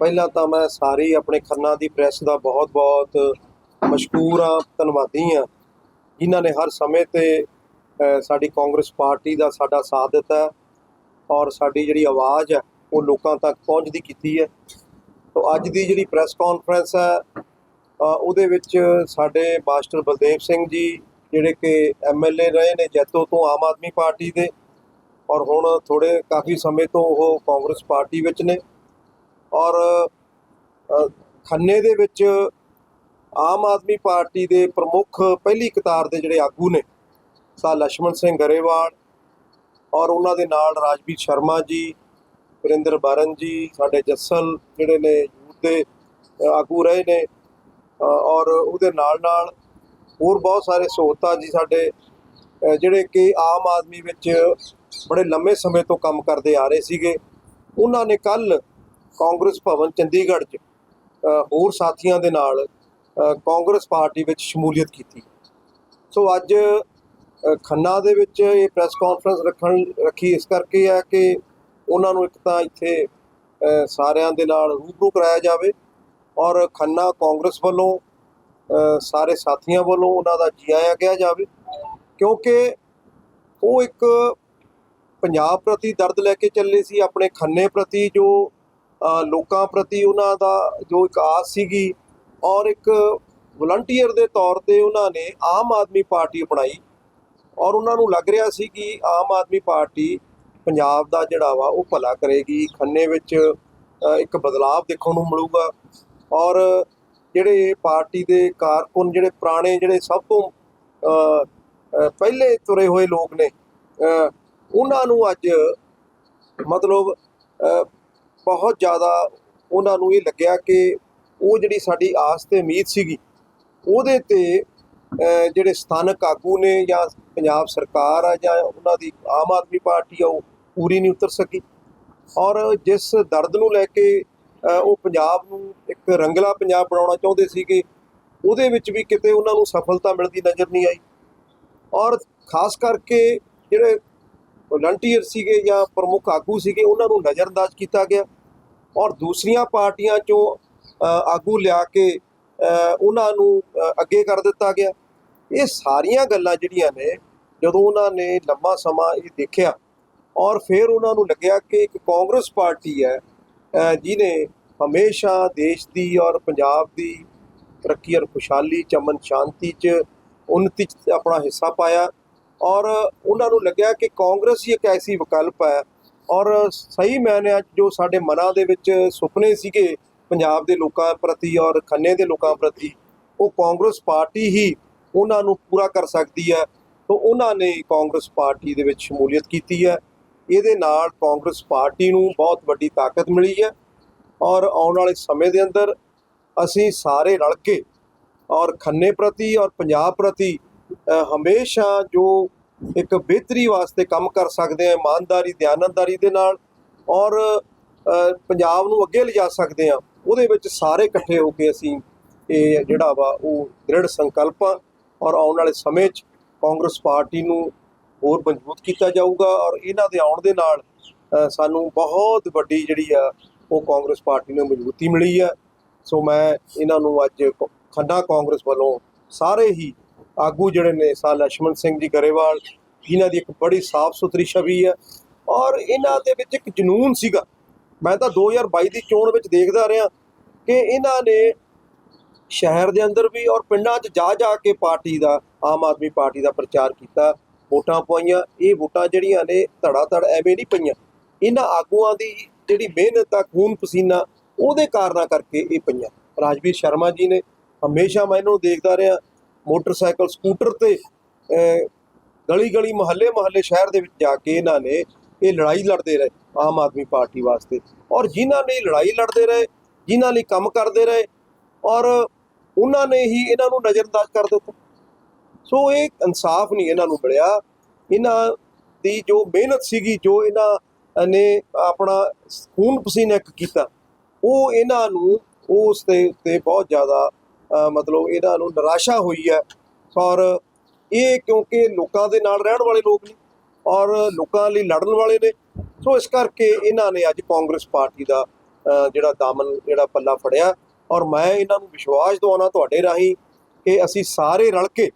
ਪਹਿਲਾਂ ਤਾਂ ਮੈਂ ਸਾਰੀ ਆਪਣੇ ਖੰਨਾ ਦੀ ਪ੍ਰੈਸ ਦਾ ਬਹੁਤ-ਬਹੁਤ ਮਸ਼ਕੂਰ ਹਾਂ, ਧੰਨਵਾਦੀ ਹਾਂ। ਜਿਨ੍ਹਾਂ ਨੇ ਹਰ ਸਮੇਂ ਤੇ ਸਾਡੀ ਕਾਂਗਰਸ ਪਾਰਟੀ ਦਾ ਸਾਡਾ ਸਾਥ ਦਿੱਤਾ ਔਰ ਸਾਡੀ ਜਿਹੜੀ ਆਵਾਜ਼ ਹੈ, ਉਹ ਲੋਕਾਂ ਤੱਕ ਪਹੁੰਚਦੀ ਕੀਤੀ ਹੈ। ਤੋ ਅੱਜ ਦੀ ਜਿਹੜੀ ਪ੍ਰੈਸ ਕਾਨਫਰੰਸ ਹੈ ਉਹਦੇ ਵਿੱਚ ਸਾਡੇ ਮਾਸਟਰ ਬਲਦੇਵ ਸਿੰਘ ਜੀ, ਜਿਹੜੇ ਕਿ ਐਮਐਲਏ ਰਹੇ ਨੇ ਜੈਤੋ ਤੋਂ ਆਮ ਆਦਮੀ ਪਾਰਟੀ ਦੇ ਔਰ ਹੁਣ ਥੋੜੇ ਕਾਫੀ ਸਮੇਂ ਤੋਂ ਉਹ ਕਾਂਗਰਸ ਪਾਰਟੀ ਵਿੱਚ ਨੇ। ਔਰ ਖੰਨੇ ਦੇ ਵਿੱਚ ਆਮ ਆਦਮੀ ਪਾਰਟੀ ਦੇ ਪ੍ਰਮੁੱਖ ਪਹਿਲੀ ਕਤਾਰ ਦੇ ਜਿਹੜੇ ਆਗੂ ਨੇ, ਸਾ ਲక్ష్మణ ਸਿੰਘ ਗਰੇਵਾਲ ਔਰ ਉਹਨਾਂ ਦੇ ਨਾਲ ਰਾਜਵੀਰ ਸ਼ਰਮਾ ਜੀ, ਵਰਿੰਦਰ ਬਾਰਨ ਜੀ, ਸਾਡੇ ਜੱਸਲ ਜਿਹੜੇ ਨੇ ਯੂਥ ਦੇ ਆਗੂ ਰਹੇ ਨੇ ਔਰ ਉਹਦੇ ਨਾਲ ਨਾਲ ਹੋਰ ਬਹੁਤ ਸਾਰੇ ਸਹੂਲਤਾਂ ਜੀ ਸਾਡੇ ਜਿਹੜੇ ਕਿ ਆਮ ਆਦਮੀ ਵਿੱਚ ਬੜੇ ਲੰਮੇ ਸਮੇਂ ਤੋਂ ਕੰਮ ਕਰਦੇ ਆ ਰਹੇ ਸੀਗੇ। ਉਹਨਾਂ ਨੇ ਕੱਲ ਕਾਂਗਰਸ ਭਵਨ ਚੰਡੀਗੜ੍ਹ 'ਚ ਹੋਰ ਸਾਥੀਆਂ ਦੇ ਨਾਲ ਕਾਂਗਰਸ ਪਾਰਟੀ ਵਿੱਚ ਸ਼ਮੂਲੀਅਤ ਕੀਤੀ। ਸੋ ਅੱਜ ਖੰਨਾ ਦੇ ਵਿੱਚ ਇਹ ਪ੍ਰੈਸ ਕਾਨਫਰੰਸ ਰੱਖਣ, ਰੱਖੀ ਇਸ ਕਰਕੇ ਹੈ ਕਿ ਉਹਨਾਂ ਨੂੰ ਇੱਕ ਤਾਂ ਇੱਥੇ ਸਾਰਿਆਂ ਦੇ ਨਾਲ ਰੂਬਰੂ ਕਰਾਇਆ ਜਾਵੇ ਔਰ ਖੰਨਾ ਕਾਂਗਰਸ ਵੱਲੋਂ ਸਾਰੇ ਸਾਥੀਆਂ ਵੱਲੋਂ ਉਹਨਾਂ ਦਾ ਜੀ ਆਇਆ ਗਿਆ ਜਾਵੇ, ਕਿਉਂਕਿ ਉਹ ਇੱਕ ਪੰਜਾਬ ਪ੍ਰਤੀ ਦਰਦ ਲੈ ਕੇ ਚੱਲੇ ਸੀ, ਆਪਣੇ ਖੰਨੇ ਪ੍ਰਤੀ ਜੋ ਲੋਕਾਂ ਪ੍ਰਤੀ ਉਹਨਾਂ ਦਾ ਜੋ ਇੱਕ ਆਸ ਸੀਗੀ ਔਰ ਇੱਕ ਵਲੰਟੀਅਰ ਦੇ ਤੌਰ ਤੇ ਉਹਨਾਂ ਨੇ ਆਮ ਆਦਮੀ ਪਾਰਟੀ ਅਪਣਾਈ ਔਰ ਉਹਨਾਂ ਨੂੰ ਲੱਗ ਰਿਹਾ ਸੀ ਕਿ ਆਮ ਆਦਮੀ ਪਾਰਟੀ ਪੰਜਾਬ ਦਾ ਜਿਹੜਾ ਵਾ ਉਹ ਭਲਾ ਕਰੇਗੀ, ਖੰਨੇ ਵਿੱਚ ਇੱਕ ਬਦਲਾਅ ਦੇਖਣ ਨੂੰ ਮਿਲੂਗਾ ਔਰ ਜਿਹੜੇ ਪਾਰਟੀ ਦੇ ਕਾਰਕੁਨ, ਜਿਹੜੇ ਪੁਰਾਣੇ, ਜਿਹੜੇ ਸਭ ਤੋਂ ਪਹਿਲੇ ਤੁਰੇ ਹੋਏ ਲੋਕ ਨੇ ਉਹਨਾਂ ਨੂੰ ਅੱਜ ਮਤਲਬ ਬਹੁਤ ਜ਼ਿਆਦਾ ਉਹਨਾਂ ਨੂੰ ਇਹ ਲੱਗਿਆ ਕਿ ਉਹ ਜਿਹੜੀ ਸਾਡੀ ਆਸ ਤੇ ਉਮੀਦ ਸੀਗੀ, ਉਹਦੇ ਤੇ ਜਿਹੜੇ ਸਥਾਨਕ ਆਗੂ ਨੇ ਜਾਂ ਪੰਜਾਬ ਸਰਕਾਰ ਆ ਜਾਂ ਉਹਨਾਂ ਦੀ ਆਮ ਆਦਮੀ ਪਾਰਟੀ ਆ, ਉਹ ਪੂਰੀ ਨਹੀਂ ਉਤਰ ਸਕੀ। ਔਰ ਜਿਸ ਦਰਦ ਨੂੰ ਲੈ ਕੇ ਉਹ ਪੰਜਾਬ ਨੂੰ ਇੱਕ ਰੰਗਲਾ ਪੰਜਾਬ ਬਣਾਉਣਾ ਚਾਹੁੰਦੇ ਸੀਗੇ, ਉਹਦੇ ਵਿੱਚ ਵੀ ਕਿਤੇ ਉਹਨਾਂ ਨੂੰ ਸਫਲਤਾ ਮਿਲਦੀ ਨਜ਼ਰ ਨਹੀਂ ਆਈ। ਔਰ ਖਾਸ ਕਰਕੇ ਜਿਹੜੇ ਵਲੰਟੀਅਰ ਸੀਗੇ ਜਾਂ ਪ੍ਰਮੁੱਖ ਆਗੂ ਸੀਗੇ, ਉਹਨਾਂ ਨੂੰ ਨਜ਼ਰਅੰਦਾਜ਼ ਕੀਤਾ ਗਿਆ। ਔਰ ਦੂਸਰੀਆਂ ਪਾਰਟੀਆਂ ਚੋਂ ਆਗੂ ਲਿਆ ਕੇ ਉਹਨਾਂ ਨੂੰ ਅੱਗੇ ਕਰ ਦਿੱਤਾ ਗਿਆ। ਇਹ ਸਾਰੀਆਂ ਗੱਲਾਂ ਜਿਹੜੀਆਂ ਨੇ ਜਦੋਂ ਉਹਨਾਂ ਨੇ ਲੰਮਾ ਸਮਾਂ ਇਹ ਦੇਖਿਆ ਔਰ ਫਿਰ ਉਹਨਾਂ ਨੂੰ ਲੱਗਿਆ ਕਿ ਇੱਕ ਕਾਂਗਰਸ ਪਾਰਟੀ ਹੈ ਅ, ਜਿਹਨੇ ਹਮੇਸ਼ਾ ਦੇਸ਼ ਦੀ ਔਰ ਪੰਜਾਬ ਦੀ ਤਰੱਕੀ ਔਰ ਖੁਸ਼ਹਾਲੀ ਚਮਨ ਸ਼ਾਂਤੀ ਚ ਉન્નਤੀ ਚ ਆਪਣਾ ਹਿੱਸਾ ਪਾਇਆ ਔਰ ਉਹਨਾਂ ਨੂੰ ਲੱਗਿਆ ਕਿ ਕਾਂਗਰਸ ਹੀ ਇੱਕ ਐਸੀ ਵਿਕਲਪ ਹੈ ਔਰ ਸਹੀ ਮਾਇਨਿਆਂ 'ਚ ਜੋ ਸਾਡੇ ਮਨਾਂ ਦੇ ਵਿੱਚ ਸੁਪਨੇ ਸੀਗੇ ਪੰਜਾਬ ਦੇ ਲੋਕਾਂ ਪ੍ਰਤੀ ਔਰ ਖੰਨੇ ਦੇ ਲੋਕਾਂ ਪ੍ਰਤੀ, ਉਹ ਕਾਂਗਰਸ ਪਾਰਟੀ ਹੀ ਉਹਨਾਂ ਨੂੰ ਪੂਰਾ ਕਰ ਸਕਦੀ ਹੈ। ਤੋਂ ਉਹਨਾਂ ਨੇ ਕਾਂਗਰਸ ਪਾਰਟੀ ਦੇ ਵਿੱਚ ਸ਼ਮੂਲੀਅਤ ਕੀਤੀ ਹੈ। ਇਹਦੇ ਨਾਲ ਕਾਂਗਰਸ ਪਾਰਟੀ ਨੂੰ ਬਹੁਤ ਵੱਡੀ ਤਾਕਤ ਮਿਲੀ ਹੈ ਔਰ ਆਉਣ ਵਾਲੇ ਸਮੇਂ ਦੇ ਅੰਦਰ ਅਸੀਂ ਸਾਰੇ ਰਲ ਕੇ ਔਰ ਖੰਨੇ ਪ੍ਰਤੀ ਔਰ ਪੰਜਾਬ ਪ੍ਰਤੀ ਹਮੇਸ਼ਾ ਜੋ ਇੱਕ ਬਿਹਤਰੀ ਵਾਸਤੇ ਕੰਮ ਕਰ ਸਕਦੇ ਆ ਇਮਾਨਦਾਰੀ ਦਿਆਨਤਦਾਰੀ ਦੇ ਨਾਲ ਔਰ ਪੰਜਾਬ ਨੂੰ ਅੱਗੇ ਲਿਜਾ ਸਕਦੇ ਆ ਉਹਦੇ ਵਿੱਚ ਸਾਰੇ ਇਕੱਠੇ ਹੋ ਕੇ ਅਸੀਂ ਇਹ ਜਿਹੜਾ ਵਾ, ਉਹ ਦ੍ਰਿੜ ਸੰਕਲਪ ਆ ਔਰ ਆਉਣ ਵਾਲੇ ਸਮੇਂ 'ਚ ਕਾਂਗਰਸ ਪਾਰਟੀ ਨੂੰ ਹੋਰ ਮਜ਼ਬੂਤ ਕੀਤਾ ਜਾਊਗਾ ਔਰ ਇਹਨਾਂ ਦੇ ਆਉਣ ਦੇ ਨਾਲ ਸਾਨੂੰ ਬਹੁਤ ਵੱਡੀ ਜਿਹੜੀ ਆ, ਉਹ ਕਾਂਗਰਸ ਪਾਰਟੀ ਨੂੰ ਮਜ਼ਬੂਤੀ ਮਿਲੀ ਆ। ਸੋ ਮੈਂ ਇਹਨਾਂ ਨੂੰ ਅੱਜ ਕ- ਖੰਨਾ ਕਾਂਗਰਸ ਵੱਲੋਂ ਸਾਰੇ ਹੀ ਆਗੂ ਜਿਹੜੇ ਨੇ ਸਾ ਲక్ష్మణ ਸਿੰਘ ਜੀ ਗਰੇਵਾਲ, ਇਹਨਾਂ ਦੀ ਇੱਕ ਬੜੀ ਸਾਫ਼ ਸੁਥਰੀ ਛਵੀ ਹੈ ਔਰ ਇਹਨਾਂ ਦੇ ਵਿੱਚ ਇੱਕ ਜਨੂਨ ਸੀਗਾ। ਮੈਂ ਤਾਂ 2022 ਦੀ ਚੋਣ ਵਿੱਚ ਦੇਖਦਾ ਰਿਹਾ ਕਿ ਇਹਨਾਂ ਨੇ ਸ਼ਹਿਰ ਦੇ ਅੰਦਰ ਵੀ ਔਰ ਪਿੰਡਾਂ 'ਚ ਜਾ ਜਾ ਕੇ ਪਾਰਟੀ ਦਾ, ਆਮ ਆਦਮੀ ਪਾਰਟੀ ਦਾ ਪ੍ਰਚਾਰ ਕੀਤਾ, ਵੋਟਾਂ ਪਾਈਆਂ ਇਹ ਵੋਟਾਂ ਜਿਹੜੀਆਂ ਨੇ ਧੜਾ ਧੜ ਐਵੇਂ ਨਹੀਂ ਪਈਆਂ। ਇਹਨਾਂ ਆਗੂਆਂ ਦੀ ਜਿਹੜੀ ਮਿਹਨਤ ਆ, ਖੂਨ ਪਸੀਨਾ, ਉਹਦੇ ਕਾਰਨਾ ਕਰਕੇ ਇਹ ਪਈਆਂ। ਰਾਜਵੀਰ ਸ਼ਰਮਾ ਜੀ ਨੇ ਹਮੇਸ਼ਾ ਮੈਂ ਇਹਨੂੰ ਦੇਖਦਾ ਰਿਹਾ ਮੋਟਰਸਾਈਕਲ, ਸਕੂਟਰ ਤੇ ਗਲੀ ਗਲੀ ਮਹੱਲੇ ਮਹੱਲੇ ਸ਼ਹਿਰ ਦੇ ਵਿੱਚ ਜਾ ਕੇ ਇਹਨਾਂ ਨੇ ਇਹ ਲੜਾਈ ਲੜਦੇ ਰਹੇ ਆਮ ਆਦਮੀ ਪਾਰਟੀ ਵਾਸਤੇ। ਔਰ ਜਿਨ੍ਹਾਂ ਨੇ ਲੜਾਈ ਲੜਦੇ ਰਹੇ, ਜਿਨ੍ਹਾਂ ਲਈ ਕੰਮ ਕਰਦੇ ਰਹੇ, ਔਰ ਉਹਨਾਂ ਨੇ ਹੀ ਇਹਨਾਂ ਨੂੰ ਨਜ਼ਰਅੰਦਾਜ਼ ਕਰ ਦਿੱਤਾ। ਸੋ ਇਹ ਇਨਸਾਫ ਨਹੀਂ ਇਹਨਾਂ ਨੂੰ ਮਿਲਿਆ। ਇਹਨਾਂ ਦੀ ਜੋ ਮਿਹਨਤ ਸੀਗੀ, ਜੋ ਇਹਨਾਂ ਨੇ ਆਪਣਾ ਖੂਨ ਪਸੀਨਾ ਇੱਕ ਕੀਤਾ, ਉਹ ਇਹਨਾਂ ਨੂੰ ਉਸ ਦੇ ਉੱਤੇ ਬਹੁਤ ਜ਼ਿਆਦਾ ਮਤਲਬ ਇਹਨਾਂ ਨੂੰ ਨਿਰਾਸ਼ਾ ਹੋਈ ਹੈ। ਔਰ ਇਹ ਕਿਉਂਕਿ ਲੋਕਾਂ ਦੇ ਨਾਲ ਰਹਿਣ ਵਾਲੇ ਲੋਕ ਨੇ ਔਰ ਲੋਕਾਂ ਲਈ ਲੜਨ ਵਾਲੇ ਨੇ। ਸੋ ਇਸ ਕਰਕੇ ਇਹਨਾਂ ਨੇ ਅੱਜ ਕਾਂਗਰਸ ਪਾਰਟੀ ਦਾ ਜਿਹੜਾ ਦਾਮਨ, ਜਿਹੜਾ ਪੱਲਾ ਫੜਿਆ। ਔਰ ਮੈਂ ਇਹਨਾਂ ਨੂੰ ਵਿਸ਼ਵਾਸ ਦਿਵਾਉਣਾ ਤੁਹਾਡੇ ਰਾਹੀਂ ਕਿ ਅਸੀਂ ਸਾਰੇ ਰਲ ਕੇ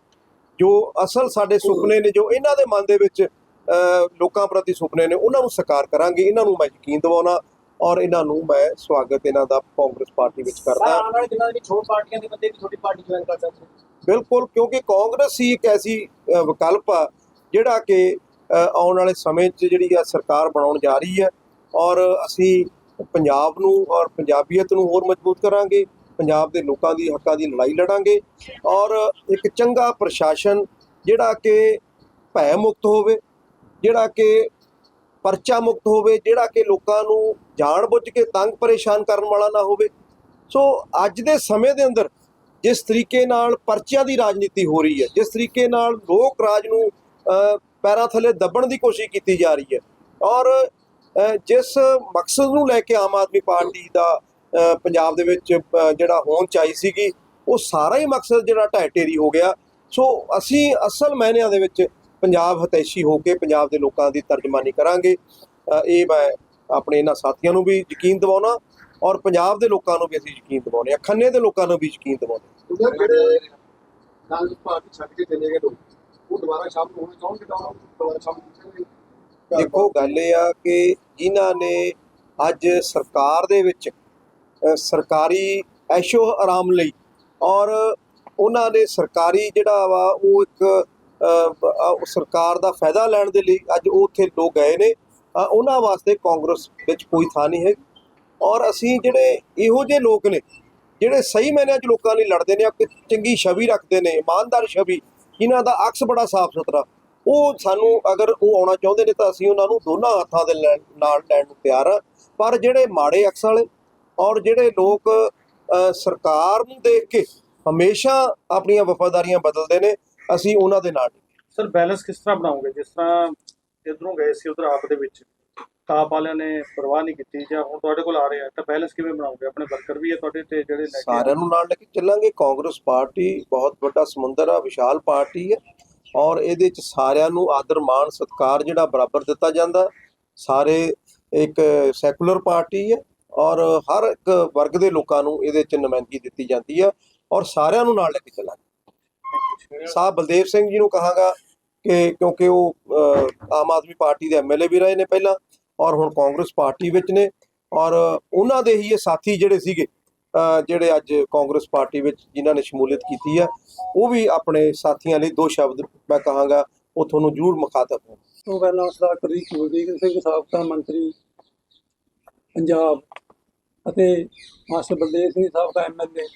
ਜੋ ਅਸਲ ਸਾਡੇ ਸੁਪਨੇ ਨੇ, ਜੋ ਇਹਨਾਂ ਦੇ ਮਨ ਦੇ ਵਿੱਚ ਲੋਕਾਂ ਪ੍ਰਤੀ ਸੁਪਨੇ ਨੇ, ਉਹਨਾਂ ਨੂੰ ਸਾਕਾਰ ਕਰਾਂਗੇ। ਇਹਨਾਂ ਨੂੰ ਮੈਂ ਯਕੀਨ ਦਿਵਾਉਣਾ ਔਰ ਇਹਨਾਂ ਨੂੰ ਮੈਂ ਸਵਾਗਤ ਇਹਨਾਂ ਦਾ ਕਾਂਗਰਸ ਪਾਰਟੀ ਵਿੱਚ ਕਰਦਾ ਆਉਣ ਵਾਲੇ ਦਿਨਾਂ ਦੇ ਵਿੱਚ ਹੋਰ ਪਾਰਟੀਆਂ ਦੇ ਬੰਦੇ ਵੀ ਤੁਹਾਡੀ ਪਾਰਟੀ ਜੁਆਇਨ ਕਰ ਸਕਦੇ ਬਿਲਕੁਲ ਕਿਉਂਕਿ ਕਾਂਗਰਸ ਹੀ ਇੱਕ ਐਸੀ ਅ, ਵਿਕਲਪ ਆ ਜਿਹੜਾ ਕਿ ਅ, ਆਉਣ ਵਾਲੇ ਸਮੇਂ 'ਚ ਜਿਹੜੀ ਆ ਸਰਕਾਰ ਬਣਾਉਣ ਜਾ ਰਹੀ ਹੈ ਔਰ ਅਸੀਂ ਪੰਜਾਬ ਨੂੰ ਔਰ ਪੰਜਾਬੀਅਤ ਨੂੰ ਹੋਰ ਮਜ਼ਬੂਤ ਕਰਾਂਗੇ ਪੰਜਾਬ ਦੇ ਲੋਕਾਂ ਦੀ ਹੱਕਾਂ ਦੀ ਲੜਾਈ ਲੜਾਂਗੇ ਔਰ ਇੱਕ ਚੰਗਾ ਪ੍ਰਸ਼ਾਸਨ ਜਿਹੜਾ ਕਿ ਭੈ ਮੁਕਤ ਹੋਵੇ ਜਿਹੜਾ ਕਿ ਪਰਚਾ ਮੁਕਤ ਹੋਵੇ, ਜਿਹੜਾ ਕਿ ਲੋਕਾਂ ਨੂੰ ਜਾਣ-ਬੁੱਝ ਕੇ ਤੰਗ ਪਰੇਸ਼ਾਨ ਕਰਨ ਵਾਲਾ ਨਾ ਹੋਵੇ। ਸੋ ਅੱਜ ਦੇ ਸਮੇਂ ਦੇ ਅੰਦਰ ਜਿਸ ਤਰੀਕੇ ਨਾਲ ਪਰਚਿਆਂ ਦੀ ਰਾਜਨੀਤੀ ਹੋ ਰਹੀ ਹੈ, ਜਿਸ ਤਰੀਕੇ ਨਾਲ ਲੋਕ ਰਾਜ ਨੂੰ ਪੈਰਾਂ ਥੱਲੇ ਦੱਬਣ ਦੀ ਕੋਸ਼ਿਸ਼ ਕੀਤੀ ਜਾ ਰਹੀ ਹੈ ਔਰ ਜਿਸ ਮਕਸਦ ਨੂੰ ਲੈ ਕੇ ਆਮ ਆਦਮੀ ਪਾਰਟੀ ਦਾ ਪੰਜਾਬ ਦੇ ਵਿੱਚ ਜਿਹੜਾ ਹੋਣ ਚਾਹੀ ਸੀਗੀ, ਉਹ ਸਾਰਾ ਹੀ ਮਕਸਦ ਜਿਹੜਾ ਢਹਿ ਢੇਰੀ ਹੋ ਗਿਆ। ਸੋ ਅਸੀਂ ਅਸਲ ਮਾਇਨਿਆਂ ਦੇ ਵਿੱਚ ਪੰਜਾਬ ਹਤੈਸ਼ੀ ਹੋ ਕੇ ਪੰਜਾਬ ਦੇ ਲੋਕਾਂ ਦੀ ਤਰਜਮਾਨੀ ਕਰਾਂਗੇ। ਇਹ ਮੈਂ ਆਪਣੇ ਇਹਨਾਂ ਸਾਥੀਆਂ ਨੂੰ ਵੀ ਯਕੀਨ ਦਿਵਾਉਣਾ ਔਰ ਪੰਜਾਬ ਦੇ ਲੋਕਾਂ ਨੂੰ ਵੀ ਅਸੀਂ ਯਕੀਨ ਦਿਵਾਉਂਦੇ ਹਾਂ ਖੰਨੇ ਦੇ ਲੋਕਾਂ ਨੂੰ ਵੀ ਯਕੀਨ ਦਿਵਾਉਂਦੇ ਹਾਂ। ਉਹਨਾਂ ਜਿਹੜੇ ਕਾਂਗਰਸ ਪਾਰਟੀ ਛੱਡ ਕੇ ਚਲੇ ਗਏ ਲੋਕ ਉਹ ਦੁਬਾਰਾ ਸ਼ਾਮਲ ਹੋਣਾ ਚਾਹੁੰਦੇ ਤਾਂ ਉਹਨਾਂ ਨੂੰ ਦੁਬਾਰਾ ਸ਼ਾਮਲ ਕੀਤੇ ਦੇਖੋ ਗੱਲ ਇਹ ਆ ਕਿ ਜਿਨ੍ਹਾਂ ਨੇ ਅੱਜ ਸਰਕਾਰ ਦੇ ਵਿੱਚ ਸਰਕਾਰੀ ਐਸ਼ੋ ਆਰਾਮ ਲਈ ਔਰ ਉਹਨਾਂ ਨੇ ਸਰਕਾਰੀ ਜਿਹੜਾ ਵਾ ਉਹ ਇੱਕ ਸਰਕਾਰ ਦਾ ਫਾਇਦਾ ਲੈਣ ਦੇ ਲਈ ਅੱਜ ਉਹ ਉੱਥੇ ਲੋਕ ਗਏ ਨੇ। ਉਹਨਾਂ ਵਾਸਤੇ ਕਾਂਗਰਸ ਵਿੱਚ ਕੋਈ ਥਾਂ ਨਹੀਂ ਹੈ। ਔਰ ਅਸੀਂ ਜਿਹੜੇ ਇਹੋ ਜਿਹੇ ਲੋਕ ਨੇ, ਜਿਹੜੇ ਸਹੀ ਮਾਇਨਿਆਂ 'ਚ ਲੋਕਾਂ ਲਈ ਲੜਦੇ ਨੇ, ਇੱਕ ਚੰਗੀ ਛਵੀ ਰੱਖਦੇ ਨੇ, ਇਮਾਨਦਾਰ ਛਵੀ, ਜਿਨ੍ਹਾਂ ਦਾ ਅਕਸ ਬੜਾ ਸਾਫ਼ ਸੁਥਰਾ, ਉਹ ਸਾਨੂੰ ਅਗਰ ਉਹ ਆਉਣਾ ਚਾਹੁੰਦੇ ਨੇ ਤਾਂ ਅਸੀਂ ਉਹਨਾਂ ਨੂੰ ਦੋਨਾਂ ਹੱਥਾਂ ਦੇ ਲੈਣ- ਨਾਲ ਲੈਣ ਨੂੰ ਤਿਆਰ ਆ। ਪਰ ਜਿਹੜੇ ਮਾੜੇ ਅਕਸ ਵਾਲੇ ਔਰ ਜਿਹੜੇ ਲੋਕ ਸਰਕਾਰ ਨੂੰ ਦੇਖ ਕੇ ਹਮੇਸ਼ਾ ਆਪਣੀਆਂ ਵਫਾਦਾਰੀਆਂ ਬਦਲਦੇ ਨੇ ਅਸੀਂ ਉਹਨਾਂ ਦੇ ਨਾਲ। ਸਰ ਬੈਲੈਂਸ ਕਿਸ ਤਰ੍ਹਾਂ ਬਣਾਓਗੇ? ਜਿਸ ਤਰ੍ਹਾਂ ਇਧਰੋਂ ਗਏ ਸੀ ਉਧਰ ਆਪ ਦੇ ਵਿੱਚ। ਤਾਪ ਵਾਲਿਆਂ ਨੇ ਪਰਵਾਹ ਨਹੀਂ ਕੀਤੀ ਜਾਂ ਹੁਣ ਤੁਹਾਡੇ ਕੋਲ ਆ ਰਹੇ ਆ ਤਾਂ ਬੈਲੈਂਸ ਕਿਵੇਂ ਬਣਾਓਗੇ? ਆਪਣੇ ਵਰਕਰ ਵੀ ਹੈ ਤੁਹਾਡੇ ਤੇ ਜਿਹੜੇ ਲੈ ਕੇ ਸਾਰਿਆਂ ਨੂੰ ਨਾਲ ਲੈ ਕੇ ਚੱਲਾਂਗੇ। ਕਾਂਗਰਸ ਪਾਰਟੀ ਬਹੁਤ ਵੱਡਾ ਸਮੁੰਦਰ ਆ ਵਿਸ਼ਾਲ ਪਾਰਟੀ ਹੈ ਔਰ ਇਹਦੇ ਚ ਸਾਰਿਆਂ ਨੂੰ ਆਦਰ ਮਾਣ ਸਤਿਕਾਰ ਜਿਹੜਾ ਬਰਾਬਰ ਦਿੱਤਾ ਜਾਂਦਾ। ਸਾਰੇ ਇੱਕ ਸੈਕੂਲਰ ਪਾਰਟੀ ਹੈ ਔਰ ਹਰ ਇੱਕ ਵਰਗ ਦੇ ਲੋਕਾਂ ਨੂੰ ਇਹਦੇ ਚ ਨੁਮਾਇੰਦਗੀ ਦਿੱਤੀ ਜਾਂਦੀ ਹੈ ਔਰ ਸਾਰਿਆਂ ਨੂੰ ਨਾਲ ਲੈ ਕੇ ਚੱਲਾਂਗੇ। ਸਾਹਿਬ ਬਲਦੇਵ ਸਿੰਘ ਜੀ ਨੂੰ ਕਹਾਂਗਾ ਕਿ ਕਿਉਂਕਿ ਉਹ ਆਮ ਆਦਮੀ ਪਾਰਟੀ ਦੇ ਐਮਐਲਏ ਵੀ ਰਹੇ ਨੇ ਪਹਿਲਾਂ ਔਰ ਹੁਣ ਕਾਂਗਰਸ ਪਾਰਟੀ ਵਿੱਚ ਨੇ ਔਰ ਉਹਨਾਂ ਦੇ ਹੀ ਇਹ ਸਾਥੀ ਜਿਹੜੇ ਸੀਗੇ ਅ, ਜਿਹੜੇ ਅੱਜ ਕਾਂਗਰਸ ਪਾਰਟੀ ਵਿੱਚ ਜਿਨ੍ਹਾਂ ਨੇ ਸ਼ਮੂਲੀਅਤ ਕੀਤੀ ਹੈ ਉਹ ਵੀ ਆਪਣੇ ਸਾਥੀਆਂ ਲਈ ਦੋ ਸ਼ਬਦ ਮੈਂ ਕਹਾਂਗਾ ਉਹ ਤੁਹਾਨੂੰ ਜ਼ਰੂਰ ਮੁਖਾਤਬ ਹੋਣ। ਤੋਂ ਪਹਿਲਾਂ ਸਰਦਾਰ ਕੁਲਦੀਪ ਕੁਲਦੀਪ ਸਿੰਘ ਸਾਬਕਾ ਮੰਤਰੀ ਪੰਜਾਬ ਅਤੇ ਮਾਸਟਰ ਬਲਦੇਵ ਸਿੰਘ ਸਾਬਕਾ ਐਮਐਲਏ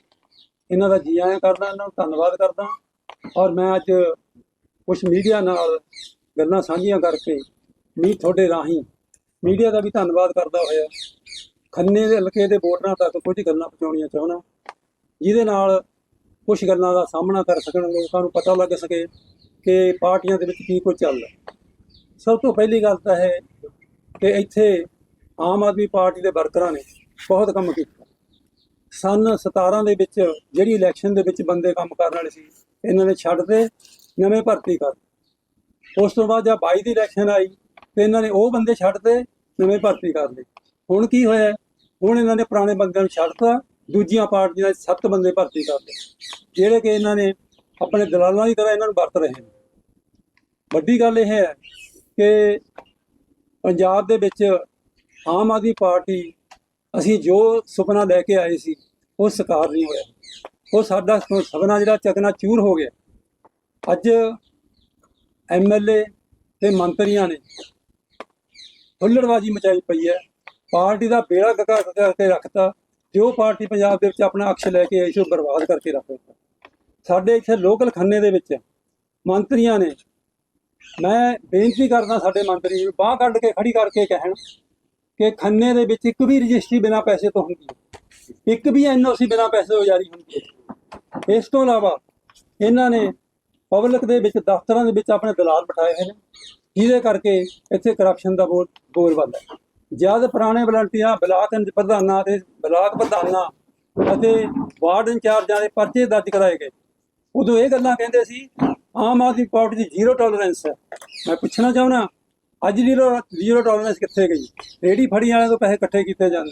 ਇਹਨਾਂ ਦਾ ਜੀ ਆਇਆਂ ਕਰਦਾ ਇਹਨਾਂ ਨੂੰ ਧੰਨਵਾਦ ਕਰਦਾ। ਔਰ ਮੈਂ ਅੱਜ ਕੁਝ ਮੀਡੀਆ ਨਾਲ ਗੱਲਾਂ ਸਾਂਝੀਆਂ ਕਰਕੇ ਵੀ ਤੁਹਾਡੇ ਰਾਹੀਂ ਮੀਡੀਆ ਦਾ ਵੀ ਧੰਨਵਾਦ ਕਰਦਾ ਹੋਇਆ। ਖੰਨੇ ਦੇ ਹਲਕੇ ਦੇ ਵੋਟਰਾਂ ਤੱਕ ਕੁਝ ਗੱਲਾਂ ਪਹੁੰਚਾਉਣੀਆਂ ਚਾਹੁੰਦਾ। ਜਿਹਦੇ ਨਾਲ ਕੁਝ ਗੱਲਾਂ ਦਾ ਸਾਹਮਣਾ ਕਰ ਸਕਣ, ਲੋਕਾਂ ਨੂੰ ਪਤਾ ਲੱਗ ਸਕੇ ਕਿ ਪਾਰਟੀਆਂ ਦੇ ਵਿੱਚ ਕੀ ਕੁਝ ਚੱਲਦਾ ਸਭ ਤੋਂ ਪਹਿਲੀ ਗੱਲ ਤਾਂ ਹੈ ਕਿ ਇੱਥੇ ਆਮ ਆਦਮੀ ਪਾਰਟੀ ਦੇ ਵਰਕਰਾਂ ਨੇ ਬਹੁਤ ਕੰਮ ਕੀਤਾ। ਸਨ 17 ਦੇ ਵਿੱਚ ਜਿਹੜੀ ਇਲੈਕਸ਼ਨ ਦੇ ਵਿੱਚ ਬੰਦੇ ਕੰਮ ਕਰਨ ਵਾਲੇ ਸੀ ਇਹਨਾਂ ਨੇ ਛੱਡ ਤੇ ਨਵੇਂ ਭਰਤੀ ਕਰ ਉਸ ਤੋਂ ਬਾਅਦ ਜਦ 22 ਦੀ ਇਲੈਕਸ਼ਨ ਆਈ, ਤੇ ਇਹਨਾਂ ਨੇ ਉਹ ਬੰਦੇ ਛੱਡ ਤੇ ਨਵੇਂ ਭਰਤੀ ਕਰ ਲਏ। ਹੁਣ ਕੀ ਹੋਇਆ? ਹੁਣ ਇਹਨਾਂ ਨੇ ਪੁਰਾਣੇ ਬੰਦਿਆਂ ਨੂੰ ਛੱਡਤਾ ਦੂਜੀਆਂ ਪਾਰਟੀਆਂ ਦੇ ਸੱਤ ਬੰਦੇ ਭਰਤੀ ਕਰ ਲਏ। ਜਿਹੜੇ ਕਿ ਇਹਨਾਂ ਨੇ ਆਪਣੇ ਦਲਾਲਾਂ ਦੀ ਤਰ੍ਹਾਂ ਇਹਨਾਂ ਨੂੰ ਵਰਤ ਰਹੇ ਨੇ। ਵੱਡੀ ਗੱਲ ਇਹ ਹੈ ਕਿ ਪੰਜਾਬ ਦੇ ਵਿੱਚ ਆਮ ਆਦਮੀ ਪਾਰਟੀ, ਅਸੀਂ ਜੋ ਸੁਪਨਾ ਲੈ ਕੇ ਆਏ ਸੀ, ਉਹ ਸਾਕਾਰ ਨਹੀਂ ਹੋਇਆ। ਉਹ ਸਾਡਾ ਸੁ- ਜਿਹੜਾ ਚਕਨਾ ਚੂਰ ਹੋ ਗਿਆ। ਅੱਜ ਐਮਐਲਏ ਤੇ ਮੰਤਰੀਆਂ ਨੇ ਹੁੱਲੜਬਾਜੀ ਮਚਾਈ ਪਈ ਹੈ। ਪਾਰਟੀ ਦਾ ਬੇੜਾ ਗਕਾ ਕਰਕੇ ਰੱਖਤਾ। ਜੋ ਪਾਰਟੀ ਪੰਜਾਬ ਦੇ ਵਿੱਚ ਆਪਣਾ ਅਕਸ਼ ਲੈ ਕੇ ਆਈ ਸੀ ਉਹ ਬਰਬਾਦ ਕਰਕੇ ਰੱਖ ਦਿੱਤਾ। ਸਾਡੇ ਇੱਥੇ ਲੋਕਲ ਖੰਨੇ ਦੇ ਵਿੱਚ ਮੰਤਰੀਆਂ ਨੇ, ਮੈਂ ਬੇਨਤੀ ਕਰਦਾ ਸਾਡੇ ਮੰਤਰੀ ਨੂੰ, ਬਾਹ ਕੱਢ ਕੇ ਖੜੀ ਕਰਕੇ ਕਹਿਣ ਕਿ ਖੰਨੇ ਦੇ ਵਿੱਚ ਇੱਕ ਵੀ ਰਜਿਸਟਰੀ ਬਿਨਾਂ ਪੈਸੇ ਤੋਂ ਹੁੰਦੀ ਹੈ। ਇੱਕ ਵੀ ਐਨਓਸੀ ਬਿਨਾਂ ਪੈਸੇ ਤੋਂ ਜਾਰੀ ਹੁੰਦੀ ਹੈ। ਇਸ ਤੋਂ ਇਲਾਵਾ ਇਹਨਾਂ ਨੇ ਪਬਲਿਕ ਦੇ ਵਿੱਚ, ਦਫ਼ਤਰਾਂ ਦੇ ਵਿੱਚ ਆਪਣੇ ਦਲਾਲ ਬਿਠਾਏ ਹੋਏ ਨੇ। ਜਿਹਦੇ ਕਰਕੇ ਇੱਥੇ ਕਰਪਸ਼ਨ ਦਾ ਬੋਲ ਬੋਲ ਵੱਧ ਹੈ। ਜਦ ਪੁਰਾਣੇ ਵਲੰਟੀਅਰਾਂ ਬਲਾਕ ਪ੍ਰਧਾਨਾਂ ਤੇ ਬਲਾਕ ਪ੍ਰਧਾਨਾਂ ਅਤੇ ਵਾਰਡ ਇੰਚਾਰਜਾਂ ਦੇ ਪਰਚੇ ਦਰਜ ਕਰਾਏ ਗਏ। ਉਦੋਂ ਇਹ ਗੱਲਾਂ ਕਹਿੰਦੇ ਸੀ, ਆਮ ਆਦਮੀ ਪਾਰਟੀ ਦੀ ਜ਼ੀਰੋ ਟੋਲਰੈਂਸ ਹੈ। ਮੈਂ ਪੁੱਛਣਾ ਚਾਹੁੰਦਾ, ਅੱਜ ਜ਼ੀਰੋ ਜ਼ੀਰੋ ਟੋਲਰੈਂਸ ਕਿੱਥੇ ਗਈ? ਰੇੜੀ ਫੜੀ ਵਾਲਿਆਂ ਤੋਂ ਪੈਸੇ ਇਕੱਠੇ ਕੀਤੇ ਜਾਂਦੇ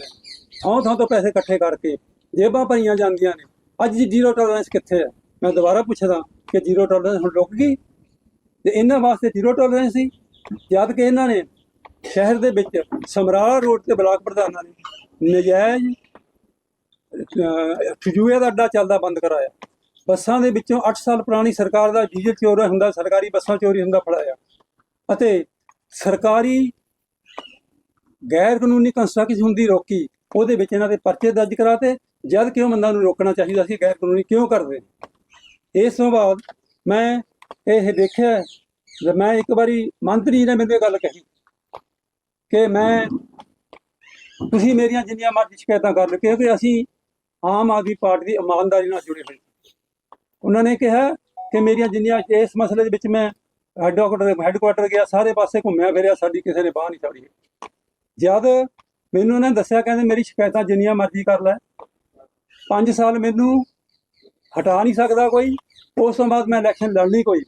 ਥਾਂ ਥਾਂ ਤੋਂ ਪੈਸੇ ਇਕੱਠੇ ਕਰਕੇ ਜੇਬਾਂ ਭਰੀਆਂ ਜਾਂਦੀਆਂ ਨੇ। ਅੱਜ ਜੀ ਜ਼ੀਰੋ ਟੋਲਰੈਂਸ ਕਿੱਥੇ ਹੈ? ਮੈਂ ਦੁਬਾਰਾ ਪੁੱਛਦਾ ਕਿ ਜ਼ੀਰੋ ਟੋਲਰੈਂਸ ਹੁਣ ਰੁਕ ਗਈ? ਤੇ ਇਹਨਾਂ ਵਾਸਤੇ ਜ਼ੀਰੋ ਟੋਲਰੈਂਸ ਸੀ? ਜਦ ਕਿ ਇਹਨਾਂ ਨੇ ਸ਼ਹਿਰ ਦੇ ਵਿੱਚ ਸਮਰਾਲਾ ਰੋਡ ਤੇ ਬਲਾਕ ਪ੍ਰਧਾਨਾਂ ਨੇ ਨਜਾਇਜ਼ ਅਹ, ਖਜੂਏ ਦਾ ਅੱਡਾ ਚੱਲਦਾ ਬੰਦ ਕਰਾਇਆ। ਬੱਸਾਂ ਦੇ ਵਿੱਚੋਂ 8 ਸਾਲ ਪੁਰਾਣੀ ਸਰਕਾਰ ਦਾ ਡੀਜ਼ਲ ਚੋਰੀ ਹੁੰਦਾ ਸਰਕਾਰੀ ਬੱਸਾਂ ਚੋਰੀ ਹੁੰਦਾ ਫੜਾਇਆ। ਅਤੇ ਸਰਕਾਰੀ ਗੈਰ ਕਾਨੂੰਨੀ ਕੰਸਟਰਕਸ਼ਨ ਹੁੰਦੀ ਰੋਕੀ। ਉਹਦੇ ਵਿੱਚ ਇਹਨਾਂ ਦੇ ਪਰਚੇ ਦਰਜ ਕਰਾਤੇ, ਜਦ ਕਿ ਉਹ ਬੰਦਾ ਨੂੰ ਰੋਕਣਾ ਚਾਹੀਦਾ ਸੀ ਗੈਰ ਕਾਨੂੰਨੀ ਕਿਉਂ ਕਰਦੇ? ਇਸ ਤੋਂ ਬਾਅਦ ਮੈਂ ਇਹ ਦੇਖਿਆ ਤੇ ਮੈਂ ਇੱਕ ਵਾਰੀ ਮੰਤਰੀ ਨੇ ਮੈਨੂੰ ਇਹ ਗੱਲ ਕਹੀ ਕਿ ਮੈਂ, ਤੁਸੀਂ ਮੇਰੀਆਂ ਜਿੰਨੀਆਂ ਮਰਜ਼ੀ ਸ਼ਿਕਾਇਤਾਂ ਕਰ ਲਓ, ਕਿਉਂਕਿ ਅਸੀਂ ਆਮ ਆਦਮੀ ਪਾਰਟੀ ਦੀ ਇਮਾਨਦਾਰੀ ਨਾਲ ਜੁੜੇ ਹੋਏ ਉਹਨਾਂ ਨੇ ਕਿਹਾ ਕਿ ਮੇਰੀਆਂ ਜਿੰਨੀਆਂ ਇਸ ਮਸਲੇ ਦੇ ਵਿੱਚ ਮੈਂ ਹੈੱਡਕੁਆਟਰ ਹੈੱਡਕੁਆਟਰ ਗਿਆ, ਸਾਰੇ ਪਾਸੇ ਘੁੰਮਿਆ ਫਿਰਿਆ, ਸਾਡੀ ਕਿਸੇ ਨੇ ਬਾਹ ਨਹੀਂ ਫੜੀ ਜਦ ਮੈਨੂੰ ਉਹਨਾਂ ਨੇ ਦੱਸਿਆ ਕਹਿੰਦੇ ਮੇਰੀ ਸ਼ਿਕਾਇਤਾਂ ਜਿੰਨੀਆਂ ਮਰਜ਼ੀ ਕਰ ਲੈ। 5 ਸਾਲ ਮੈਨੂੰ ਹਟਾ ਨਹੀਂ ਸਕਦਾ ਕੋਈ। ਉਸ ਤੋਂ ਬਾਅਦ ਮੈਂ ਇਲੈਕਸ਼ਨ ਲੜਨੀ ਕੋਈ।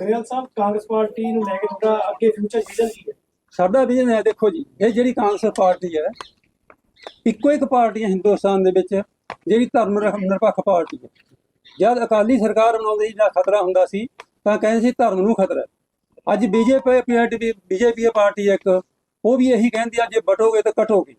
ਗਰੇਵਾਲ ਸਾਹਿਬ ਕਾਂਗਰਸ ਪਾਰਟੀ ਨੂੰ ਲੈ ਕੇ ਤੁਹਾਡਾ ਅੱਗੇ ਫਿਊਚਰ ਵਿਜ਼ਨ ਕੀ ਹੈ? ਸਾਡਾ ਵਿਜ਼ਨ ਹੈ ਦੇਖੋ ਜੀ ਇਹ ਜਿਹੜੀ ਕਾਂਗਰਸ ਪਾਰਟੀ ਹੈ ਇੱਕੋ ਇੱਕ ਪਾਰਟੀ ਹੈ ਹਿੰਦੁਸਤਾਨ ਦੇ ਵਿੱਚ ਜਿਹੜੀ ਧਰਮ ਨਿਰ- ਨਿਰਪੱਖ ਪਾਰਟੀ ਹੈ। ਜਦ ਅਕਾਲੀ ਸਰਕਾਰ ਬਣਾਉਂਦੀ ਸੀ ਜਾਂ ਖਤਰਾ ਹੁੰਦਾ ਸੀ ਤਾਂ ਕਹਿੰਦੇ ਸੀ ਧਰਮ ਨੂੰ ਖਤਰਾ ਹੈ। ਅੱਜ ਬੀਜੇਪੀ ਪਾਰਟੀ ਬੀਜੇਪੀ ਪਾਰਟੀ ਹੈ ਇੱਕ, ਉਹ ਵੀ ਇਹੀ ਕਹਿੰਦੀ ਆ, ਜੇ ਬਟੋਗੇ ਤਾਂ ਕਟੋਗੇ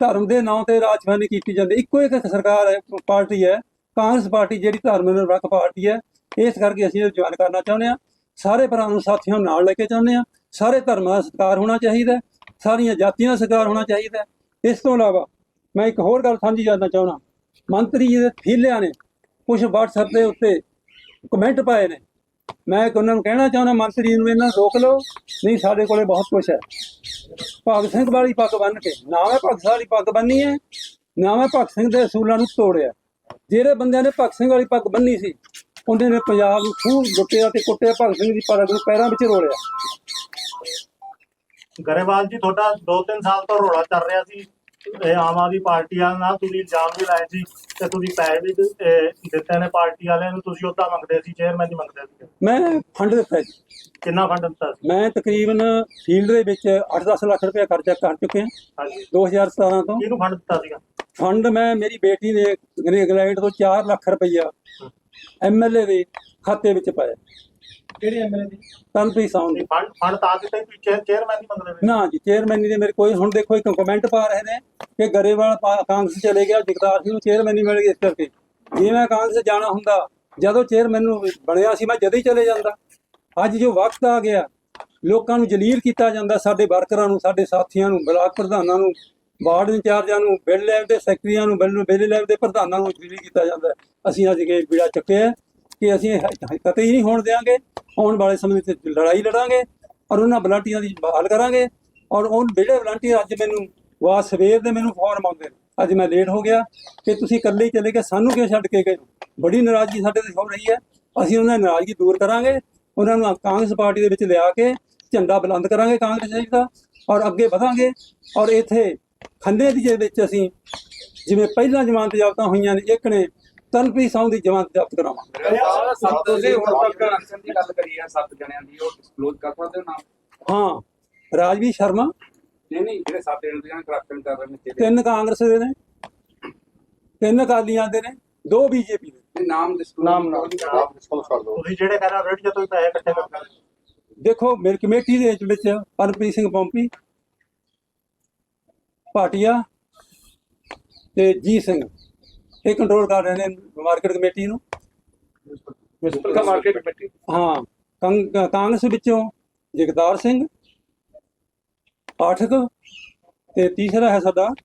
ਧਰਮ ਦੇ ਨਾਂ ਤੇ ਰਾਜਵਾਨੀ ਕੀਤੀ ਜਾਂਦੀ, ਇੱਕੋ ਇੱਕ ਸਰਕਾਰ ਹੈ, ਪਾਰਟੀ ਹੈ, ਕਾਂਗਰਸ ਪਾਰਟੀ ਜਿਹੜੀ ਧਰਮ ਨਿਰਪੱਖ ਪਾਰਟੀ ਹੈ, ਇਸ ਕਰਕੇ ਅਸੀਂ ਇਹ ਜੁਆਇਨ ਕਰਨਾ ਚਾਹੁੰਦੇ ਹਾਂ। ਸਾਰੇ ਭਰਾ ਨੂੰ ਸਾਥੀਆਂ ਨੂੰ ਨਾਲ ਲੈ ਕੇ ਚਾਹੁੰਦੇ ਹਾਂ। ਸਾਰੇ ਧਰਮਾਂ ਦਾ ਸਤਿਕਾਰ ਹੋਣਾ ਚਾਹੀਦਾ ਸਾਰੀਆਂ ਜਾਤੀਆਂ ਦਾ ਸਤਿਕਾਰ ਹੋਣਾ ਚਾਹੀਦਾ ਇਸ ਤੋਂ ਇਲਾਵਾ ਮੈਂ ਇੱਕ ਹੋਰ ਗੱਲ ਸਾਂਝੀ ਕਰਨਾ ਚਾਹੁੰਦਾ, ਮੰਤਰੀ ਜੀ ਦੇ ਥੀਲਿਆਂ ਨੇ ਕੁਝ WhatsApp ਦੇ ਉੱਤੇ ਕਮੈਂਟ ਪਾਏ ਨੇ। ਮੈਂ ਉਹਨਾਂ ਨੂੰ ਕਹਿਣਾ ਚਾਹੁੰਦਾ ਮੰਤਰੀ ਨੂੰ ਇਹਨਾਂ ਰੋਕ ਲਓ। ਨਹੀਂ, ਸਾਡੇ ਕੋਲੇ ਬਹੁਤ ਕੁਝ ਹੈ। ਭਗਤ ਸਿੰਘ ਵਾਲੀ ਪੱਗ ਬੰਨ ਕੇ, ਨਾ ਮੈਂ ਭਗਤ ਵਾਲੀ ਪੱਗ ਬੰਨੀ ਹੈ, ਨਾ ਮੈਂ ਭਗਤ ਸਿੰਘ ਦੇ ਅਸੂਲਾਂ ਨੂੰ ਤੋੜਿਆ। ਜਿਹੜੇ ਬੰਦਿਆਂ ਨੇ ਭਗਤ ਸਿੰਘ ਵਾਲੀ ਪੱਗ ਬੰਨੀ ਸੀ, ਉਹਨੇ ਨੇ ਪੰਜਾਬ ਨੂੰ ਖੂਬ ਲੁੱਟਿਆ ਤੇ ਕੁੱਟਿਆ, ਭਗਤ ਸਿੰਘ ਦੀ ਪੱਗ ਨੂੰ ਪੈਰਾਂ ਵਿੱਚ ਰੋਲਿਆ। ਗਰੇਵਾਲ ਜੀ, ਤੁਹਾਡਾ 2-3 ਸਾਲ ਤੋਂ ਰੋਲਾ ਚੱਲ ਰਿਹਾ ਸੀ। ਇਹ ਆਮ ਆਦਮੀ ਪਾਰਟੀ ਵਾਲਿਆਂ ਨਾਲ ਤੁਸੀਂ ਇਲਜ਼ਾਮ ਵੀ ਲਾਏ ਸੀ ਤੇ ਤੁਸੀਂ ਪੈਸੇ ਵੀ ਦਿੱਤੇ ਨੇ ਪਾਰਟੀ ਵਾਲਿਆਂ ਨੂੰ ਤੁਸੀਂ ਉਹਦਾ ਮੰਗਦੇ ਸੀ ਚੇਅਰਮੈਨ ਦੀ ਮੰਗਦੇ ਸੀ ਮੈਂ ਫੰਡ ਦਿੱਤਾ ਜੀ। ਕਿੰਨਾ ਫੰਡ ਦਿੱਤਾ ਸੀ? ਮੈਂ ਤਕਰੀਬਨ ਫੀਲਡ ਦੇ ਵਿੱਚ 8-10 ਲੱਖ ਰੁਪਏ ਖਰਚਾ ਕਰ ਚੁੱਕੇ ਹਾਂ ਹਾਂਜੀ 2017 ਤੋਂ ਕਿਹਨੂੰ ਫੰਡ ਦਿੱਤਾ ਸੀਗਾ? ਫੰਡ ਮੈਂ ਮੇਰੀ ਬੇਟੀ ਨੇ ਇੰਗਲੈਂਡ ਤੋਂ 4 ਲੱਖ ਰੁਪਈਆ ਐਮਐਲਏ ਦੇ ਖਾਤੇ ਵਿੱਚ ਪਾਇਆ। ਕਿਹੜੇ ਐਮਐਲਏ ਦੀ? ਤਨਪ੍ਰੀਤ ਸਾਹੂ ਨਹੀਂ ਫੰਡ ਫੰਡ ਤਾਂ ਦਿੱਤਾ ਤੁਸੀਂ ਚੇਅਰਮੈਨ ਦੀ ਮੰਗਦੇ ਨਾ। ਜੀ ਚੇਅਰਮੈਨ ਦੇ ਮੇਰੇ ਕੋਈ ਹੁਣ ਦੇਖੋ ਇੱਕ ਕਮੈਂਟ ਪਾ ਰਹੇ ਨੇ ਕਿ ਗਰੇਵਾਲ ਕਾਂਗਰਸ ਚਲੇ ਗਿਆ ਜਗਤਾਰ ਸਿੰਘ ਨੂੰ ਚੇਅਰਮੈਨ ਨਹੀਂ ਮਿਲ ਗਿਆ ਇਸ ਕਰਕੇ। ਜੇ ਮੈਂ ਕਾਂਗਰਸ ਜਾਣਾ ਹੁੰਦਾ ਜਦੋਂ ਚੇਅਰਮੈਨ ਨੂੰ ਬਣਿਆ ਸੀ ਮੈਂ ਜਦ ਹੀ ਚਲੇ ਜਾਂਦਾ। ਅੱਜ ਜੋ ਵਕਤ ਆ ਗਿਆ ਲੋਕਾਂ ਨੂੰ ਜਲੀਲ ਕੀਤਾ ਜਾਂਦਾ ਸਾਡੇ ਵਰਕਰਾਂ ਨੂੰ ਸਾਡੇ ਸਾਥੀਆਂ ਨੂੰ ਬਲਾਕ ਪ੍ਰਧਾਨਾਂ ਨੂੰ ਵਾਰਡ ਇੰਚਾਰਜਾਂ ਨੂੰ ਬਿੱਲ ਲੈਵਲ ਦੇ ਸੈਕਟਰੀਆਂ ਨੂੰ ਬਿੱਲ ਬਿੱਲ ਲੈਵਲ ਦੇ ਪ੍ਰਧਾਨਾਂ ਨੂੰ ਜਲੀਲ ਕੀਤਾ ਜਾਂਦਾ। ਅਸੀਂ ਅੱਜ ਕੇ ਬੀੜਾ ਚੁੱਕਿਆ ਕਿ ਅਸੀਂ ਇਹ ਹੀ ਨਹੀਂ ਹੋਣ ਦੇਵਾਂਗੇ ਆਉਣ ਵਾਲੇ ਸਮੇਂ ਵਿੱਚ ਲੜਾਈ ਲੜਾਂਗੇ ਔਰ ਉਹਨਾਂ ਵਲੰਟੀਅਰਾਂ ਦੀ ਬਹਾਲ ਕਰਾਂਗੇ। ਔਰ ਉਹ ਜਿਹੜੇ ਵਲੰਟੀਅਰ ਅੱਜ ਮੈਨੂੰ ਵਾ ਸਵੇਰ ਦੇ ਮੈਨੂੰ ਫੋਨ ਆਉਂਦੇ ਨੇ, ਅੱਜ ਮੈਂ ਲੇਟ ਹੋ ਗਿਆ, ਕਿ ਤੁਸੀਂ ਇਕੱਲੇ ਹੀ ਚਲੇ ਗਏ, ਸਾਨੂੰ ਕਿਉਂ ਛੱਡ ਕੇ ਗਏ ਬੜੀ ਨਾਰਾਜ਼ਗੀ ਸਾਡੇ ਤੇ ਹੋ ਰਹੀ ਹੈ। ਅਸੀਂ ਉਹਨਾਂ ਦੀ ਨਾਰਾਜ਼ਗੀ ਦੂਰ ਕਰਾਂਗੇ, ਉਹਨਾਂ ਨੂੰ ਕਾਂਗਰਸ ਪਾਰਟੀ ਦੇ ਵਿੱਚ ਲਿਆ ਕੇ ਝੰਡਾ ਬੁਲੰਦ ਕਰਾਂਗੇ ਕਾਂਗਰਸ ਦਾ ਔਰ ਅੱਗੇ ਵਧਾਂਗੇ। ਔਰ ਇੱਥੇ ਖੰਨੇ ਦੀ ਦੇ ਵਿੱਚ ਅਸੀਂ ਜਿਵੇਂ ਪਹਿਲਾਂ ਜ਼ਮਾਨਤ ਜ਼ਬਤਾਂ ਹੋਈਆਂ ਨੇ, ਇੱਕ ਨੇ ਤਨਪ੍ਰੀਤ ਸਾਹੂ ਦੀ ਜ਼ਮਾਨਤ ਜ਼ਬਤ ਕਰਾਵਾਂਗੇ ਸਭ ਤੁਸੀਂ ਹੁਣ ਤੱਕ ਅਨਸ਼ਨ ਦੀ ਗੱਲ ਕਰੀ ਹੈ ਸੱਤ ਜਣਿਆਂ ਦੀ ਉਹ ਡਿਸਕਲੋਜ਼ ਕਰ ਸਕਦੇ ਹੋ ਨਾਮ? ਹਾਂ ਰਾਜਵੀਰ ਸ਼ਰਮਾ। ਨਹੀਂ ਨਹੀਂ ਜਿਹੜੇ ਸੱਤ ਜਣੇ ਦੀਆਂ ਕਰਪਸ਼ਨ ਕਰ ਰਹੇ ਨੇ ਜਿਹੜੇ ਤਿੰਨ ਕਾਂਗਰਸ ਦੇ ਨੇ ਤਿੰਨ ਅਕਾਲੀਆਂ ਦੇ ਨੇ ਦੋ ਬੀਜੇਪੀ ਦੇ ਨਾਮ ਡਿਸਕਲੋਜ਼ ਨਾਮ ਨਾ- ਆਪ ਡਿਸਕਲੋਜ਼ ਕਰ ਦਿਓ। ਤੁਸੀਂ ਜਿਹੜੇ ਕਹਿੰਦੇ ਰੇਡੀਓ ਤੋਂ ਹੀ ਪੈਸੇ ਇਕੱਠੇ ਕਰਦੇ ਸੀ। ਦੇਖੋ ਮੇਰੀ ਕਮੇਟੀ ਦੇ ਵਿੱਚ- ਪਰਮਪ੍ਰੀਤ ਸਿੰਘ ਪੰਪੀ ਭਾਟੀਆ ਤੇ ਜੀ ਸਿੰਘ। ਇਹ ਕੰਟਰੋਲ ਕਰ ਰਹੇ ਨੇ ਮਾਰਕੀਟ ਕਮੇਟੀ ਨੂੰ। ਮਿਸਪਲ ਮਾਰਕੀਟ ਕਮੇਟੀ ਹਾਂ ਕੰ- ਕਾਂਗਰਸ ਵਿੱਚੋਂ ਜਗਦਾਰ ਸਿੰਘ ਪਾਠਕ ਤੇ ਤੀਸਰਾ ਹੈ ਸਾਡਾ ਨਾ ਭੁੱਲ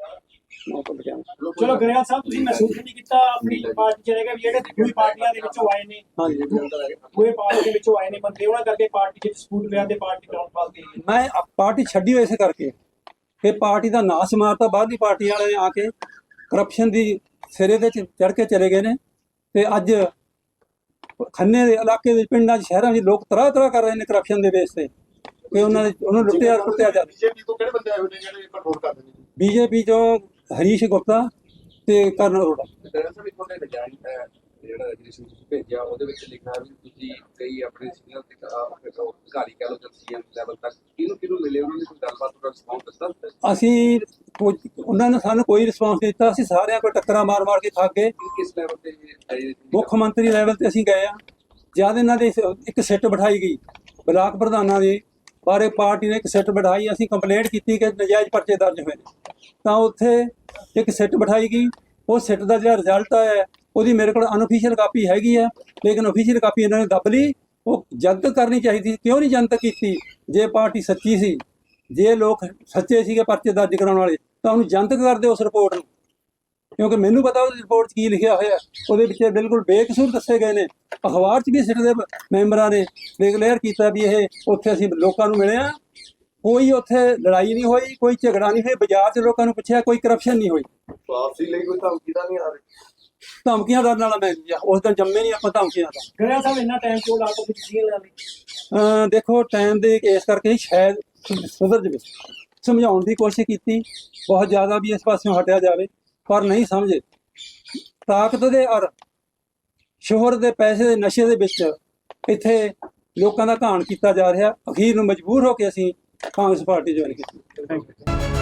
ਗਿਆ ਮੈਂ। ਚਲੋ ਗਰੇਵਾਲ ਸਾਹਿਬ ਤੁਸੀਂ ਮਹਿਸੂਸ ਨਹੀਂ ਕੀਤਾ ਆਪਣੀ ਪਾਰਟੀ ਚਲੇ ਗਏ ਵੀ ਜਿਹੜੇ ਦੂਜੀ ਪਾਰਟੀਆਂ ਦੇ ਵਿੱਚੋਂ ਆਏ ਨੇ। ਹਾਂਜੀ। ਦੂਏ ਪਾਰਟੀ ਦੇ ਵਿੱਚੋਂ ਆਏ ਨੇ ਬੰਦੇ ਉਹਨਾਂ ਕਰਕੇ ਪਾਰਟੀ 'ਚ ਡਿਸਪਿਊਟ ਪਿਆ ਤੇ ਪਾਰਟੀ ਡਾਊਨਫਾਲ ਦੀ ਹੈ ਮੈਂ ਪਾਰਟੀ ਛੱਡੀ ਹੋਈ ਇਸੇ ਕਰਕੇ। ਕਿ ਪਾਰਟੀ ਦਾ ਨਾਸ ਮਾਰਤਾ ਬਾਹਰਲੀ ਪਾਰਟੀ ਵਾਲੇ ਨੇ ਆ ਕੇ ਕਰਪਸ਼ਨ ਦੀ ਸਿਰੇ ਤੇ ਚੜ ਕੇ ਚਲੇ ਗਏ ਨੇ। ਤੇ ਅੱਜ ਖੰਨੇ ਦੇ ਇਲਾਕੇ ਦੇ ਪਿੰਡਾਂ 'ਚ ਸ਼ਹਿਰਾਂ 'ਚ ਲੋਕ ਤਰ੍ਹਾਂ ਤਰ੍ਹਾਂ ਕਰ ਰਹੇ ਨੇ ਕਰਪਸ਼ਨ ਦੇ ਬੇਸ ਤੇ। ਕਿ ਉਹਨਾਂ ਦੇ ਉਹਨੂੰ ਲੁੱਟਿਆ ਟੁੱਟਿਆ ਜਾ ਬੀਜੇਪੀ ਤੋਂ ਕਿਹੜੇ ਬੰਦੇ ਆਏ ਹੋਏ ਨੇ ਜਿਹੜੇ ਕੰਟਰੋਲ ਕਰਦੇ ਨੇ? ਬੀਜੇਪੀ ਚੋਂ ਹਰੀਸ਼ ਗੁਪਤਾ ਤੇ ਕਰਨ ਅਰੋੜਾ। ਹੈ ਜਿਹੜਾ ਰਜਿਸਟ੍ਰੇਸ਼ਨ ਤੁਸੀਂ ਭੇਜਿਆ ਉਹਦੇ ਵਿੱਚ ਲਿਖਿਆ ਵੀ ਤੁਸੀਂ ਕਈ ਆਪਣੇ ਸੀਨੀਅਰ ਤੇ ਅਧਿਕਾਰੀ ਕਹ ਲਓ ਜਾਂ ਸੀਐਮ ਲੈਵਲ ਤੱਕ ਕਿਹਨੂੰ ਕਿਹਨੂੰ ਮਿਲੇ? ਉਹਨਾਂ ਨੇ ਕੋਈ ਗੱਲਬਾਤ ਦਾ ਰਿਸਪੌਂਸ ਦਿੱਤਾ? ਅਸੀਂ ਉਹਨਾਂ ਨੇ ਸਾਨੂੰ ਕੋਈ ਰਿਸਪਾਂਸ ਨਹੀਂ ਦਿੱਤਾ। ਅਸੀਂ ਸਾਰਿਆਂ ਕੋਲ ਟੱਕਰਾਂ ਮਾਰ ਮਾਰ ਕੇ ਥੱਕ ਗਏ। ਕਿ ਕਿਸ ਲੈਵਲ ਤੇ ਇਹ ਆਏ ਸੀ? ਮੁੱਖ ਮੰਤਰੀ ਲੈਵਲ ਤੇ ਅਸੀਂ ਗਏ ਆ। ਜਦ ਇਹਨਾਂ ਦੇ ਇੱਕ ਸਿੱਟ ਬਿਠਾਈ ਗਈ ਬਲਾਕ ਪ੍ਰਧਾਨਾਂ ਦੀ ਬਾਰੇ ਪਾਰਟੀ ਨੇ ਇੱਕ ਸਿੱਟ ਬਿਠਾਈ, ਅਸੀਂ ਕੰਪਲੇਂਟ ਕੀਤੀ ਕਿ ਨਜਾਇਜ਼ ਪਰਚੇ ਦਰਜ ਹੋਏ ਨੇ। ਤਾਂ ਉੱਥੇ ਇੱਕ ਸਿੱਟ ਬਿਠਾਈ ਗਈ। ਉਹ ਸਿੱਟ ਦਾ ਜਿਹੜਾ ਰਿਜ਼ਲਟ ਆਇਆ ਉਹਦੀ ਮੇਰੇ ਕੋਲ ਅਨਅਫੀਸ਼ੀਅਲ ਕਾਪੀ ਹੈਗੀ ਆ, ਲੇਕਿਨ ਅਫੀਸ਼ੀਅਲ ਕਾਪੀ ਇਹਨਾਂ ਨੇ ਦੱਬ ਲਈ। ਉਹ ਜਨਤਕ ਕਰਨੀ ਚਾਹੀਦੀ ਸੀ। ਕਿਉਂ ਨਹੀਂ ਜਨਤਕ ਕੀਤੀ? ਜੇ ਪਾਰਟੀ ਸੱਚੀ ਸੀ, ਜੇ ਲੋਕ ਸੱਚੇ ਸੀਗੇ ਪਰਚੇ ਦਰਜ ਕਰਾਉਣ ਵਾਲੇ, ਤਾਂ ਉਹਨੂੰ ਜਨਤਕ ਕਰਦੇ ਉਸ ਰਿਪੋਰਟ ਨੂੰ। ਕਿਉਂਕਿ ਮੈਨੂੰ ਪਤਾ ਉਹਦੀ ਰਿਪੋਰਟ 'ਚ ਕੀ ਲਿਖਿਆ ਹੋਇਆ। ਉਹਦੇ ਵਿੱਚ ਬਿਲਕੁਲ ਬੇਕਸੂਰ ਦੱਸੇ ਗਏ ਨੇ। ਅਖਬਾਰ 'ਚ ਵੀ ਸਿੱਟ ਦੇ ਮੈਂਬਰਾਂ ਨੇ ਡਿਕਲੇਅਰ ਕੀਤਾ ਵੀ ਇਹ ਉੱਥੇ ਅਸੀਂ ਲੋਕਾਂ ਨੂੰ ਮਿਲੇ ਆ। ਕੋਈ ਉੱਥੇ ਲੜਾਈ ਨਹੀਂ ਹੋਈ ਕੋਈ ਝਗੜਾ ਨਹੀਂ ਹੋਈ ਬਾਜ਼ਾਰ 'ਚ ਲੋਕਾਂ ਨੂੰ ਪੁੱਛਿਆ ਕੋਈ ਕਰਪਸ਼ਨ ਨਹੀਂ ਹੋਈ। ਵਾਪਸੀ ਲਈ ਕੋਈ ਧਮਕੀ ਤਾਂ ਨਹੀਂ ਆ ਰਹੀ ਧਮਕੀਆਂ ਦਾ ਨਾਲ ਮੈਂ ਉਸ ਦਿਨ ਜੰਮੇ ਨਹੀਂ ਆਪਾਂ ਧਮਕੀਆਂ ਦਾ। ਗਰੇਵਾਲ ਸਾਹਿਬ ਇੰਨਾ ਟਾਈਮ ਕਿਉਂ ਲਾ ਕੇ ਡਿਸੀਜਨ ਲੈਣ ਲਈ ਦੇਖੋ ਟਾਈਮ ਦੇ ਇਸ ਕਰਕੇ ਹੀ ਸ਼ਾਇਦ ਸੁਧਰ ਜਵੇ। ਸਮਝਾਉਣ ਦੀ ਕੋਸ਼ਿਸ਼ ਕੀਤੀ। ਬਹੁਤ ਜ਼ਿਆਦਾ ਵੀ ਇਸ ਪਾਸਿਓਂ ਹਟਿਆ ਜਾਵੇ। ਪਰ ਨਹੀਂ ਸਮਝੇ। ਤਾਕਤ ਦੇ ਔਰ ਸ਼ੋਹਰ ਦੇ ਪੈਸੇ ਦੇ ਨਸ਼ੇ ਦੇ ਵਿੱਚ ਇੱਥੇ ਲੋਕਾਂ ਦਾ ਘਾਣ ਕੀਤਾ ਜਾ ਰਿਹਾ। ਅਖੀਰ ਨੂੰ ਮਜਬੂਰ ਹੋ ਕੇ ਅਸੀਂ ਕਾਂਗਰਸ ਪਾਰਟੀ ਜੁਆਇਨ ਕੀਤੀ।